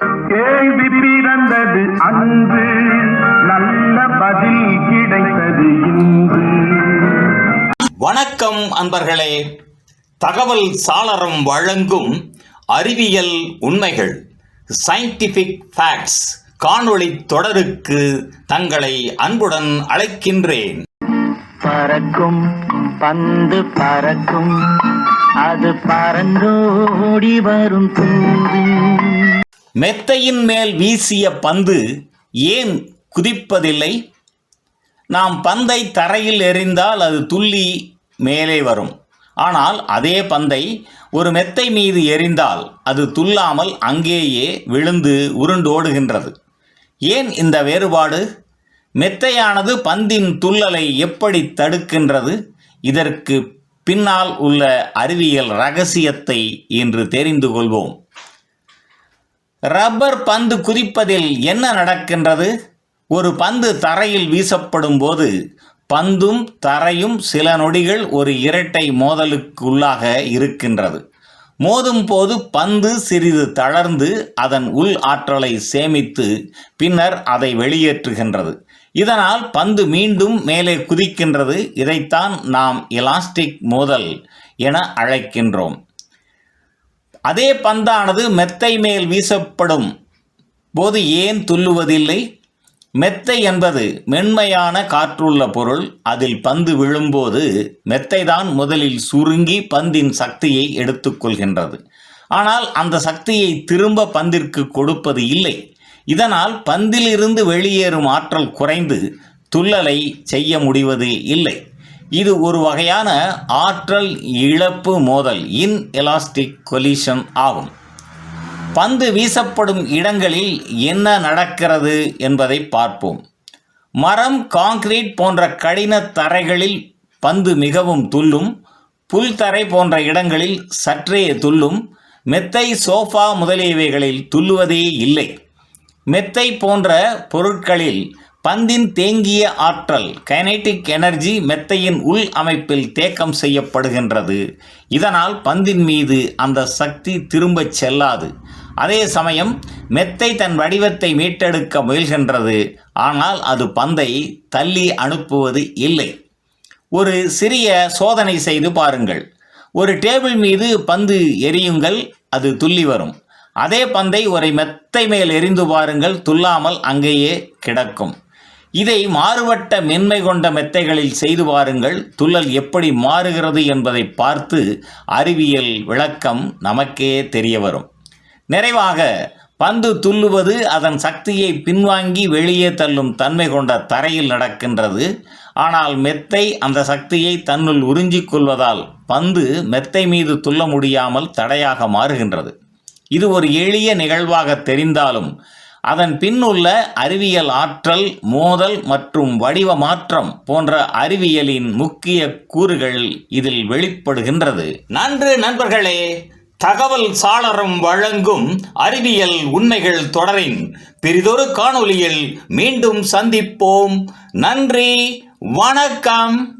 கேள்வி பிறந்தது அன்று நல்ல பதில் கிடைத்தது இன்று. வணக்கம் அன்பர்களே. தகவல் சாளரம் வழங்கும் அறிவியல் உண்மைகள் சயின்டிஃபிக் ஃபேக்ட்ஸ் காணொளி தொடருக்கு தங்களை அன்புடன் அழைக்கின்றேன். பறக்கும் பந்து பறக்கும் அது பறந்தோடி வரும் தூது. மெத்தையின் மேல் வீசிய பந்து ஏன் குதிப்பதில்லை? நாம் பந்தை தரையில் எறிந்தால் அது துள்ளி மேலே வரும். ஆனால் அதே பந்தை ஒரு மெத்தை மீது எறிந்தால் அது துள்ளாமல் அங்கேயே விழுந்து உருண்டோடுகின்றது. ஏன் இந்த வேறுபாடு? மெத்தையானது பந்தின் துள்ளலை எப்படி தடுக்கின்றது? இதற்கு பின்னால் உள்ள அறிவியல் ரகசியத்தை இன்று தெரிந்து கொள்வோம். ரப்பர் பந்து குதிப்பதில் என்ன நடக்கின்றது? ஒரு பந்து தரையில் வீசப்படும் போது பந்தும் தரையும் சில நொடிகள் ஒரு இரட்டை மோதலுக்குள்ளாக இருக்கின்றது. மோதும் போது பந்து சிறிது தளர்ந்து அதன் உள் ஆற்றலை சேமித்து பின்னர் அதை வெளியேற்றுகின்றது. இதனால் பந்து மீண்டும் மேலே குதிக்கின்றது. இதைத்தான் நாம் எலாஸ்டிக் மோதல் என அழைக்கின்றோம். அதே பந்தானது மெத்தை மேல் வீசப்படும். போது ஏன் துள்ளுவதில்லை? மெத்தை என்பது மென்மையான காற்றுள்ள பொருள். அதில் பந்து விழும்போது மெத்தைதான் முதலில் சுருங்கி பந்தின் சக்தியை எடுத்துக்கொள்கின்றது. ஆனால் அந்த சக்தியை திரும்ப பந்திற்கு கொடுப்பது இல்லை. இதனால் பந்திலிருந்து வெளியேறும் ஆற்றல் குறைந்து துள்ளலை செய்ய முடிவது இல்லை. இது ஒரு வகையான ஆற்றல் இழப்பு மோதல் இன் எலாஸ்டிக் கொலிஷன் ஆகும். பந்து வீசப்படும் இடங்களில் என்ன நடக்கிறது என்பதை பார்ப்போம். மரம் காங்கிரீட் போன்ற கடின தரைகளில் பந்து மிகவும் துள்ளும் புல் தரை போன்ற இடங்களில் சற்றே துள்ளும் மெத்தை சோஃபா முதலியவைகளில் துள்ளுவதே இல்லை. மெத்தை போன்ற பொருட்களில் பந்தின் தேங்கிய ஆற்றல் கைனெட்டிக் எனர்ஜி மெத்தையின் உள் அமைப்பில் தேக்கம் செய்யப்படுகின்றது. இதனால் பந்தின் மீது அந்த சக்தி திரும்பச் செல்லாது. அதே சமயம் மெத்தை தன் வடிவத்தை மீட்டெடுக்க முயல்கின்றது. ஆனால் அது பந்தை தள்ளி அனுப்புவது இல்லை. ஒரு சிறிய சோதனை செய்து பாருங்கள். ஒரு டேபிள் மீது பந்து எரியுங்கள் அது துள்ளி வரும். அதே பந்தை ஒரு மெத்தை மேல் எரிந்து பாருங்கள் துள்ளாமல் அங்கேயே கிடக்கும். இதை மாறுபட்ட மென்மை கொண்ட மெத்தைகளில் செய்து பாருங்கள் துள்ளல் எப்படி மாறுகிறது என்பதை பார்த்து அறிவியல் விளக்கம் நமக்கே தெரிய வரும். நிறைவாக பந்து துள்ளுவது அதன் சக்தியை பின்வாங்கி வெளியே தள்ளும் தன்மை கொண்ட தரையில் நடக்கின்றது. ஆனால் மெத்தை அந்த சக்தியை தன்னுள் உறிஞ்சிக் கொள்வதால் பந்து மெத்தை மீது துள்ள முடியாமல் தடையாக மாறுகின்றது. இது ஒரு எளிய நிகழ்வாக தெரிந்தாலும் அதன் பின்னுள்ள அறிவியல் ஆற்றல் மோதல் மற்றும் வடிவ மாற்றம் போன்ற அறிவியலின் முக்கிய கூறுகள் இதில் வெளிப்படுகின்றது. நன்று நண்பர்களே தகவல் சாளரம் வழங்கும் அறிவியல் உண்மைகள் தொடரின் பிரிதொரு காணொளியில் மீண்டும் சந்திப்போம். நன்றி வணக்கம்.